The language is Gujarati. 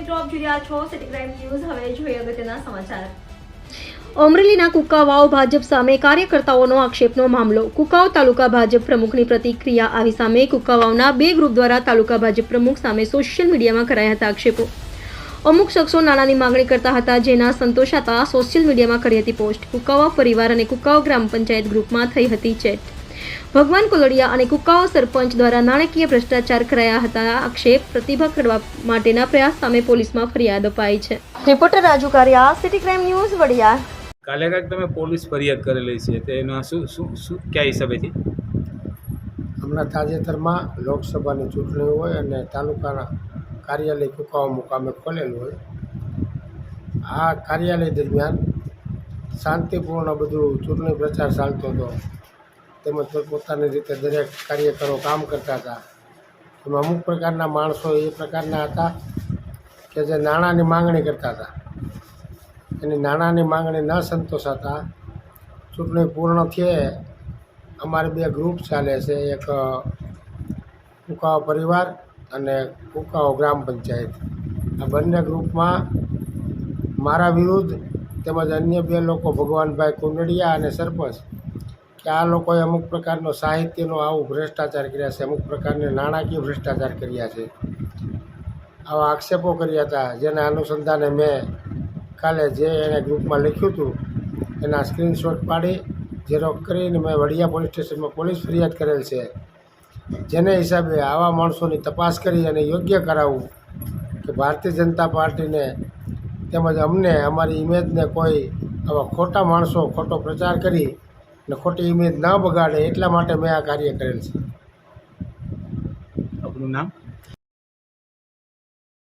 મિત્રો, આપ જોઈ અમરેલીના કુકાવાવ ભાજપ સામે કાર્યકર્તાઓનો આક્ષેપનો મામલો. કુકાવ તાલુકા ભાજપ પ્રમુખની પ્રતિક્રિયા આવી સામે કુકાવાવના બે ગ્રુપ દ્વારા તાલુકા ભાજપ પ્રમુખ સામે સોશિયલ મીડિયામાં કરાયા હતા આક્ષેપો. અમુક શખ્સો નાણાંની માંગણી કરતા હતા, જેના સંતોષાતા સોશિયલ મીડિયામાં કરી હતી પોસ્ટ. કુકાવા પરિવાર અને કુકાવ ગ્રામ પંચાયત ગ્રુપમાં થઈ હતી ચેટ. ભગવાન કોલડિયા અને કુકાઓ સરપંચ દ્વારા નાણાકીય ભ્રષ્ટાચાર કરાયા હતા. આક્ષેપ પ્રતિભા કરવા માટેના પ્રયાસ સામે પોલીસમાં ફરિયાદ અપાઈ છે. Reporter Raju Kariya city crime news Vadia કાલે કાંઈક તમે પોલીસ ફરિયાદ કરેલી છે તો એના શું શું શું કયા હિસાબેથી? હમણાં તાજેતરમાં લોકસભાની ચૂંટણી હોય અને તાલુકાના કાર્યાલય કુકાઓ મુકામે ખોલેલું હોય. આ કાર્યાલય દરમિયાન શાંતિપૂર્ણ બધું ચૂંટણી પ્રચાર ચાલતો હતો. તેમજ પોતપોતાની રીતે દરેક કાર્યકરો કામ કરતા હતા. એમાં અમુક પ્રકારના માણસો એ પ્રકારના હતા કે જે નાણાંની માંગણી કરતા હતા. એની નાણાંની માંગણી ન સંતોષાતા ચૂંટણી પૂર્ણ થયે અમારે બે ગ્રુપ ચાલે છે. એક કુકાઓ પરિવાર અને કુકાઓ ગ્રામ પંચાયત. આ બંને ગ્રુપમાં મારા વિરુદ્ધ તેમજ અન્ય બે લોકો ભગવાનભાઈ કુંડડિયા અને સરપંચ કે આ લોકોએ અમુક પ્રકારનો સાહિત્યનો આવું ભ્રષ્ટાચાર કર્યા છે, અમુક પ્રકારની નાણાકીય ભ્રષ્ટાચાર કર્યા છે. આવા આક્ષેપો કર્યા હતા, જેના અનુસંધાને મેં કાલે જે એણે ગ્રુપમાં લખ્યું હતું, એના સ્ક્રીનશોટ પાડી ઝેરોક્ષ કરીને મેં વડિયા પોલીસ સ્ટેશનમાં પોલીસ ફરિયાદ કરેલ છે. જેને હિસાબે આવા માણસોની તપાસ કરી અને યોગ્ય કરાવવું કે ભારતીય જનતા પાર્ટીને તેમજ અમને, અમારી ઇમેજને કોઈ આવા ખોટા માણસો, ખોટો પ્રચાર કરી અને ખોટી ઇમેજ ન બગાડે એટલા માટે મેં આ કાર્ય કરેલ છે. આપનું નામ?